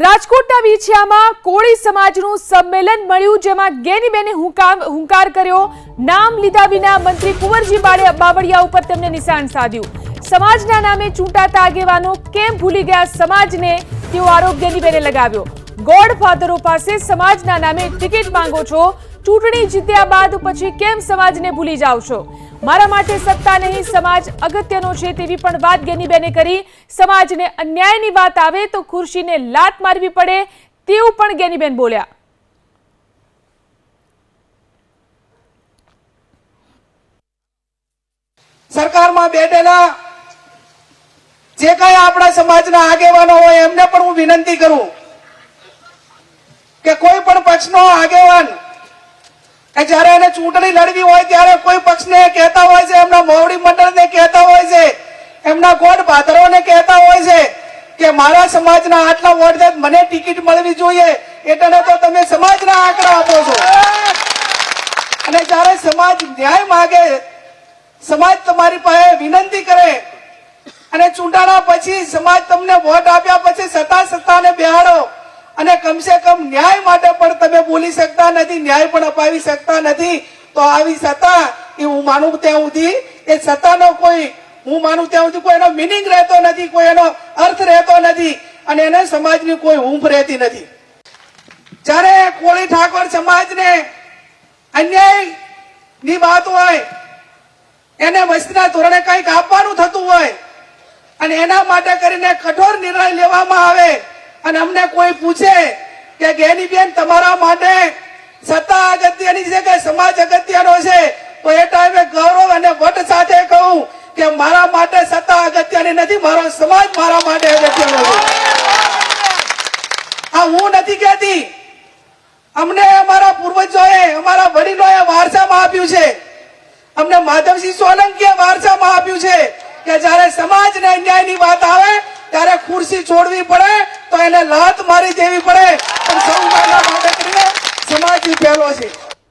રાજકોટના વિછિયામાં કોળી સમાજનું સંમેલન મળ્યું, જેમાં ગેનીબેને હુંકાર કર્યો. નામ લીધા વિના મંત્રી કુંવરજી બાળે- બાવળિયા ઉપર તેમને નિશાન સાધ્યું. સમાજના નામે ચૂંટાતા આગેવાનો કેમ ભૂલી ગયા? સમાજને તેવો આરોપ ગેનીબેને લગાવ્યો. ગોડ ફાધરો પાસે સમાજના નામે ટિકિટ માંગો છો ચૂંટણી જીત્યા બાદ પછી કેમ સમાજને ભૂલી જાઓ છો? મારા માટે સત્તા નહીં, સમાજ અગત્યનો છે તેવી પણ વાત ગેનીબેને કરી. સમાજને અન્યાયની વાત આવે તો ખુરશીને લાત મારવી પડે તેવું પણ ગેનીબેન બોલ્યા. સરકારમાં બેઠેલા જે કઈ આપણા સમાજના આગેવાનો હોય એમને પણ હું વિનંતી કરું કે કોઈ પણ પક્ષનો આગેવાન કે જ્યારે એને ચૂંટણી લડવી હોય ત્યારે કોઈ પક્ષને કહેતા હોય છે, એમના મોવડી મંડળને કહેતા હોય છે, એમના ગોડ ભાદરોને કહેતા હોય છે કે મારા સમાજના આટલા વોટ છે મને ટિકિટ મળવી જોઈએ એટલે તો તમે સમાજના આંકડા આપો છો. અને જ્યારે સમાજ ન્યાય માગે, સમાજ તમારી પાસે વિનંતી કરે, અને ચૂંટાણા પછી સમાજ તમને વોટ આપ્યા પછી સત્તા સત્તાને બેહાડો અને કમસે કમ ન્યાય માટે પણ તમે બોલી શકતા નથી, ન્યાય પણ અપાવી શકતા નથી. તો આવી સત્તા એ હું માનું ત્યાં સુધી એ સત્તાનો કોઈ, હું માનું ત્યાં સુધી કોઈ એનો મિનિંગ રહેતો નથી, કોઈ એનો અર્થ રહેતો નથી અને એને સમાજની કોઈ હૂંફ રહેતી નથી. જ્યારે કોળી ઠાકોર સમાજને અન્યાયની વાત હોય, એને વસ્તીના ધોરણે કંઈક આપવાનું થતું હોય અને એના માટે કરીને કઠોર નિર્ણય લેવામાં આવે અને અમને કોઈ પૂછે કે ગેનીબેન તમારા માટે સત્તા અગત્યની છે કે સમાજ અગત્યનો છે? તો એ ટાઈમે ગૌરવ અને વટ સાથે કહું કે મારા માટે સત્તા અગત્યની નથી, મારો સમાજ મારા માટે અગત્યનો છે. આ હું નથી કહેતી. અમને અમારા પૂર્વજોએ, અમારા વડીલોએ વારસામાં આપ્યું છે. અમને માધવસિંહ સોલંકીએ વારસામાં આપ્યું છે કે જ્યારે સમાજને અન્યાયની વાત આવે, ત્યારે ખુરશી છોડવી પડે તો એને લાત મારી દેવી પડે.